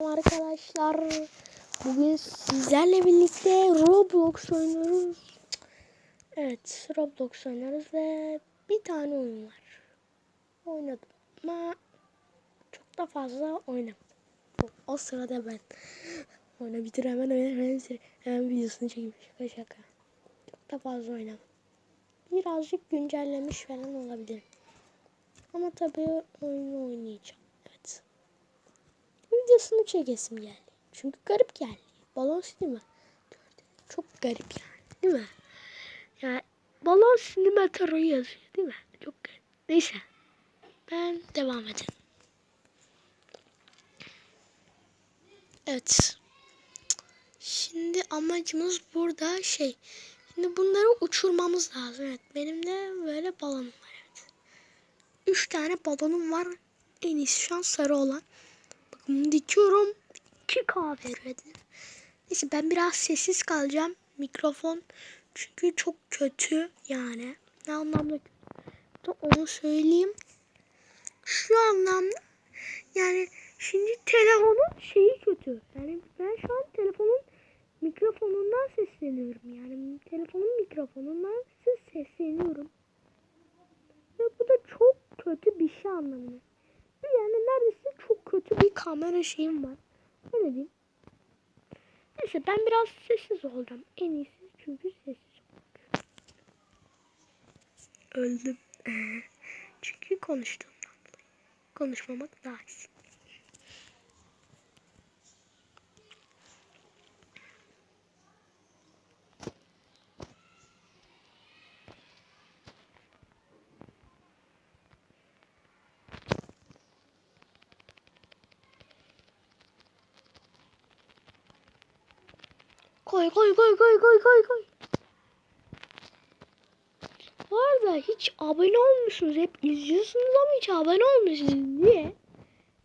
Arkadaşlar bugün sizlerle birlikte Roblox oynuyoruz. Evet Roblox oynuyoruz ve bir tane oyun var. Oynadım ama çok da fazla oynamadım. O, sırada ben oyunu bitir hemen hemen hemen videosunu çekeyim şaka şaka. Çok da fazla oynamadım. Birazcık güncellemiş falan olabilir. Ama tabii oyunu oynayacağım. Videosunu çekesim geldi. Çünkü garip geldi. Balon sinema. Çok garip yani. Değil mi? Yani balon sinema tarot yazıyor değil mi? Çok garip. Neyse. Ben devam edeyim. Evet. Şimdi amacımız burada şey. Şimdi bunları uçurmamız lazım. Evet. Benim de böyle balonum var. Evet. Üç tane balonum var. En iyisi şu an sarı olan. Dikiyorum. 2K veriyor. Neyse ben biraz sessiz kalacağım. Mikrofon çünkü çok kötü yani. Ne anlamda kötü? Onu söyleyeyim. Şu anlamda yani şimdi telefonun şeyi kötü. Yani ben şu an telefonun mikrofonundan sesleniyorum. Yani telefonun mikrofonundan size sesleniyorum. Ve bu da çok kötü bir şey anlamına. Yani neredeyse kötü bir kamera şeyim var. Öyle diyeyim. Neyse ben biraz sessiz olacağım. En iyisi çünkü sessiz olmak. Öldüm. çünkü konuştuğumdan. Konuşmamak daha iyi. Koy koy koy koy koy koy koy. Bu hiç abone olmuyorsunuz. Hep izliyorsunuz ama hiç abone olmuyorsunuz. Niye?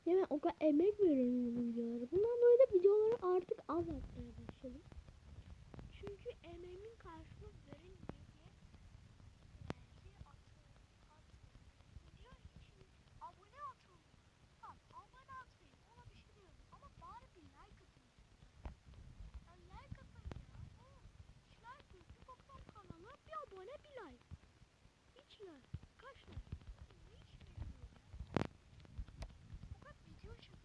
Değil mi? O kadar emek veriyorum videolara. Bundan böyle videoları artık az atmaya başladım. Çünkü emeğimin karşılığı verilmiyor diye. Video için abone atın. Tamam abone atmayın. Ona bir şey diyorum. Ama bari bir like atın. Ya like atın ya. Oğlum, hiç like yok. Bir baksam kanala bir abone bir like. Hiç like. Kaç like? Hiç bilmiyorum ya. Fakat video video.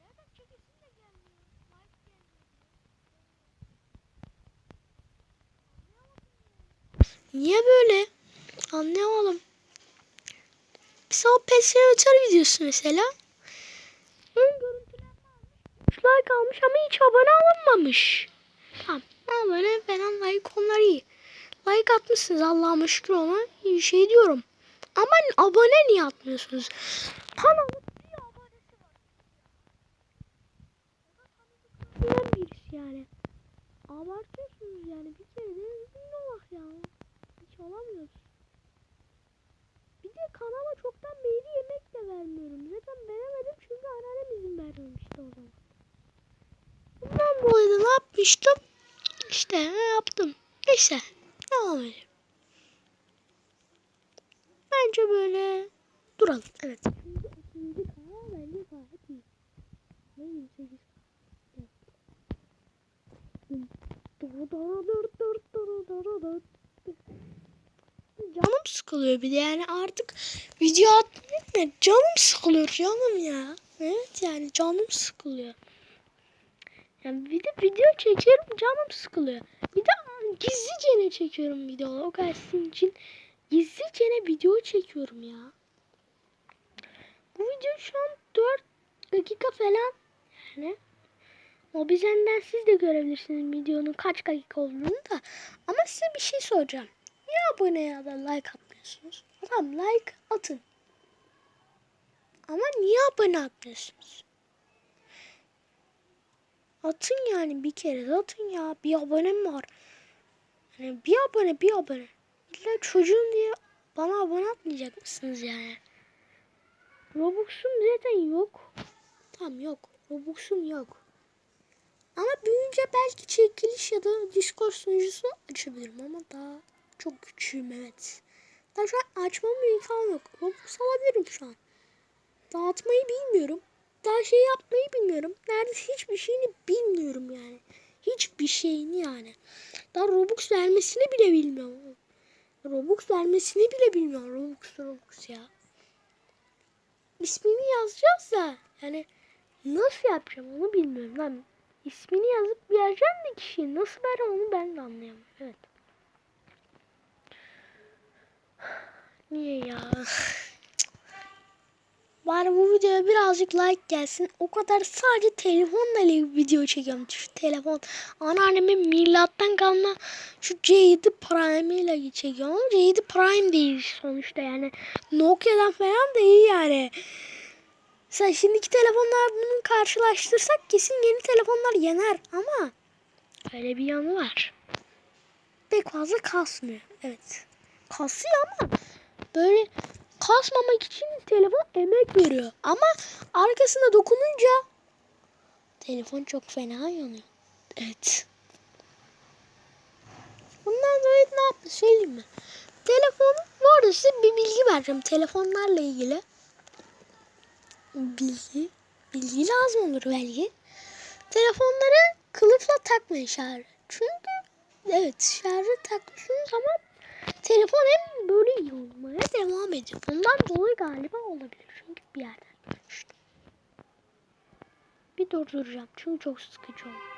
Nereden çekesin de gelmiyor. Like gelmiyor. Niye böyle? Anlayamadım. Mesela o pesiyatör videosu mesela. Ön görüntülenme almış. 3 like almış ama hiç abone alınmamış. Tamam. Abone falan like onlar iyi. Like atmışsınız Allah'a şükür ona. şey diyorum. Ama abone niye atmıyorsunuz? Kanalın bir abonesi var. Tanıdıklarından birisi yani. Abartıyorsunuz yani. Bir kere de ünlü olak ya. Hiç olamıyoruz. Bir de kanala çoktan belli yemek de vermiyorum. Zaten veremedim çünkü anneannem izin vermemişti o zaman. Bundan dolayı ne yapmıştım? İşte ne yaptım. Neyse. Edelim. Bence böyle duralım. Evet. Şimdi ikinci kanal bence gayet iyi. Ne 28 Canım sıkılıyor bir de yani artık video atmıyorum ya canım sıkılıyor canım ya. Evet yani canım sıkılıyor. Yani bir de video çekiyorum canım sıkılıyor. Bir de gizlicene çekiyorum videoları. O kadar sizin için gizlicene video çekiyorum ya. Bu video şu an 4 dakika falan yani. O bizenden siz de görebilirsiniz videonun kaç dakika olduğunu da. Ama size bir şey soracağım. Niye abone ya da like atmıyorsunuz? Tamam like atın. Ama niye abone atmıyorsunuz? Atın yani bir kere atın ya. Bir abonem var. Yani bir abone bir abone. İlla çocuğum diye bana abone atmayacak mısınız yani? Robux'um zaten yok. Tamam yok. Robux'um yok. Ama büyüyünce belki çekiliş ya da Discord sunucusu açabilirim ama daha çok küçüğüm evet. Daha şu an açmamın imkanı yok. Robux alabilirim şu an. Dağıtmayı bilmiyorum. daha şey yapmayı bilmiyorum. Neredeyse hiçbir şeyini bilmiyorum yani. Hiçbir şeyini yani. Daha Robux vermesini bile bilmiyorum. Robux vermesini bile bilmiyorum. Robux Robux ya. İsmini yazacağız da yani nasıl yapacağım onu bilmiyorum. Ben ismini yazıp vereceğim de kişiye nasıl ver onu ben de anlayamıyorum. Evet. Niye ya? Bari bu videoya birazcık like gelsin. O kadar sadece telefonla ilgili video çekiyorum. Şu telefon. Anneannemin milattan kalma şu C7 Prime ile çekiyorum. Ama C7 Prime değil sonuçta yani. Nokia'dan falan değil yani. Sen şimdiki telefonlar bunu karşılaştırsak kesin yeni telefonlar yener ama öyle bir yanı var. Pek fazla kasmıyor. Evet. Kasıyor ama böyle kasmamak için telefon emek veriyor. Ama arkasına dokununca telefon çok fena yanıyor. Evet. Bundan dolayı ne yaptı söyleyeyim mi? Telefon bu arada size bir bilgi vereceğim telefonlarla ilgili. Bilgi. Bilgi lazım olur belki. Telefonları kılıfla takmayın şarjı. Çünkü evet şarjı taktığınız zaman telefon hem böyle yanmaya devam ediyor. Bundan dolayı galiba olabilir. Çünkü bir yerden görmüştüm. Bir durduracağım çünkü çok sıkıcı oldu.